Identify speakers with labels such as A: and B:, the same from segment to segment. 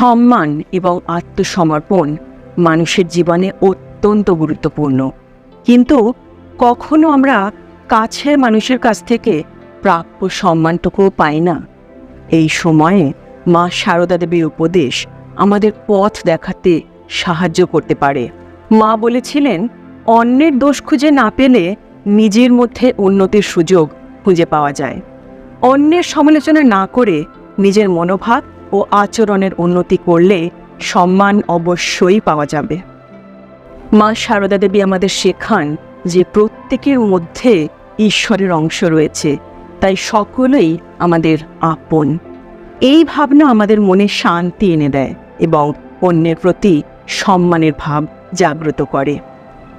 A: সম্মান এবং আত্মসমর্পণ মানুষের জীবনে অত্যন্ত গুরুত্বপূর্ণ। কিন্তু কখনো আমরা কাছের মানুষের কাছ থেকে প্রাপ্য সম্মানটুকুও পাই না। এই সময়ে মা সারদা দেবীর উপদেশ আমাদের পথ দেখাতে সাহায্য করতে পারে। মা বলেছিলেন, অন্যের দোষ খুঁজে না পেলে নিজের মধ্যে উন্নতির সুযোগ খুঁজে পাওয়া যায়। অন্যের সমালোচনা না করে নিজের মনোভাব ও আচরণের উন্নতি করলে সম্মান অবশ্যই পাওয়া যাবে। মা সারদা দেবী আমাদের শেখান যে প্রত্যেকের মধ্যে ঈশ্বরের অংশ রয়েছে, তাই সকলেই আমাদের আপন। এই ভাবনা আমাদের মনে শান্তি এনে দেয় এবং অন্যের প্রতি সম্মানের ভাব জাগ্রত করে।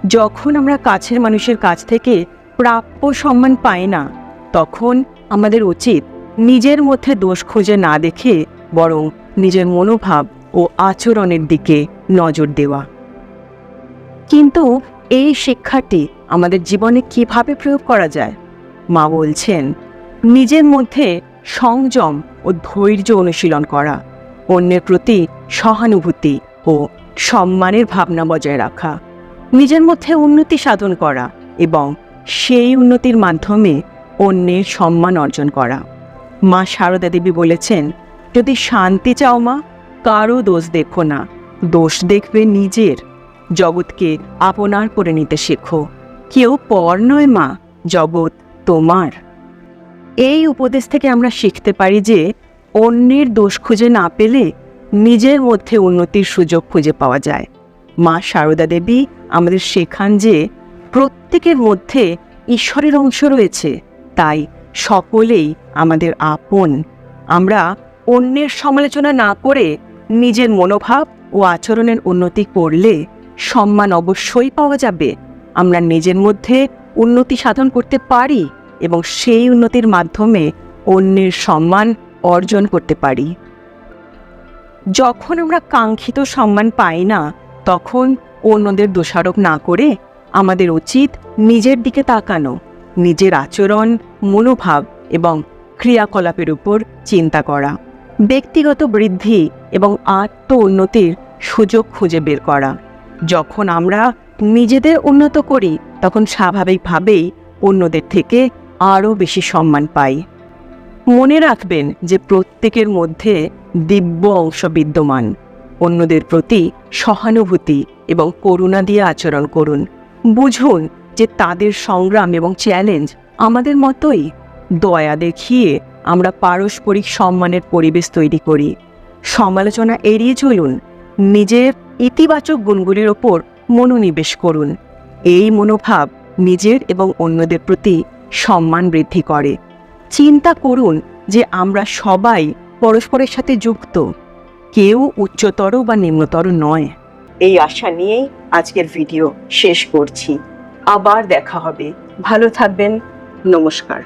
A: যখন আমরা কাছের মানুষের কাছ থেকে প্রাপ্য সম্মান পাই না, তখন আমাদের উচিত নিজের মধ্যে দোষ খুঁজে না দেখে বরং নিজের মনোভাব ও আচরণের দিকে নজর দেওয়া। কিন্তু এই শিক্ষাটি আমাদের জীবনে কীভাবে প্রয়োগ করা যায়? মা বলছেন, নিজের মধ্যে সংযম ও ধৈর্য অনুশীলন করা, অন্যের প্রতি সহানুভূতি ও সম্মানের ভাবনা বজায় রাখা, নিজের মধ্যে উন্নতি সাধন করা এবং সেই উন্নতির মাধ্যমে অন্যের সম্মান অর্জন করা। মা সারদা দেবী বলেছেন যদি শান্তি চাও মা, কারও দোষ দেখো না। দোষ দেখবে নিজের। জগৎকে আপনার করে নিতে শেখো। কেউ পর নয় মা, জগৎ তোমার। এই উপদেশ থেকে আমরা শিখতে পারি যে, অন্যের দোষ খুঁজে না পেলে নিজের মধ্যে উন্নতির সুযোগ খুঁজে পাওয়া যায়। মা সারদা দেবী আমাদের শেখান যে, প্রত্যেকের মধ্যে ঈশ্বরের অংশ রয়েছে, তাই সকলেই আমাদের আপন। আমরা অন্যের সমালোচনা না করে নিজের মনোভাব ও আচরণের উন্নতি করলে সম্মান অবশ্যই পাওয়া যাবে। আমরা নিজের মধ্যে উন্নতি সাধন করতে পারি এবং সেই উন্নতির মাধ্যমে অন্যের সম্মান অর্জন করতে পারি। যখন আমরা কাঙ্ক্ষিত সম্মান পাই না, তখন অন্যদের দোষারোপ না করে আমাদের উচিত নিজের দিকে তাকানো, নিজের আচরণ, মনোভাব এবং ক্রিয়াকলাপের উপর চিন্তা করা। ব্যক্তিগত বৃদ্ধি এবং আত্ম উন্নতির সুযোগ খুঁজে বের করা। যখন আমরা নিজেদের উন্নত করি, তখন স্বাভাবিকভাবেই অন্যদের থেকে আরও বেশি সম্মান পাই। মনে রাখবেন যে প্রত্যেকের মধ্যে দিব্য অংশ বিদ্যমান। অন্যদের প্রতি সহানুভূতি এবং করুণা দিয়ে আচরণ করুন। বুঝুন যে তাদের সংগ্রাম এবং চ্যালেঞ্জ আমাদের মতোই। দয়া দেখিয়ে আমরা পারস্পরিক সম্মানের পরিবেশ তৈরি করি। সমালোচনা এড়িয়ে চলুন, নিজের ইতিবাচক গুণগুলির ওপর মনোনিবেশ করুন। এই মনোভাব নিজের এবং অন্যদের প্রতি সম্মান বৃদ্ধি করে। চিন্তা করুন যে আমরা সবাই পরস্পরের সাথে যুক্ত, কেউ উচ্চতর বা নিম্নতর নয়। এই আশা নিয়েই আজকের ভিডিও শেষ করছি। আবার দেখা হবে। ভালো থাকবেন। নমস্কার।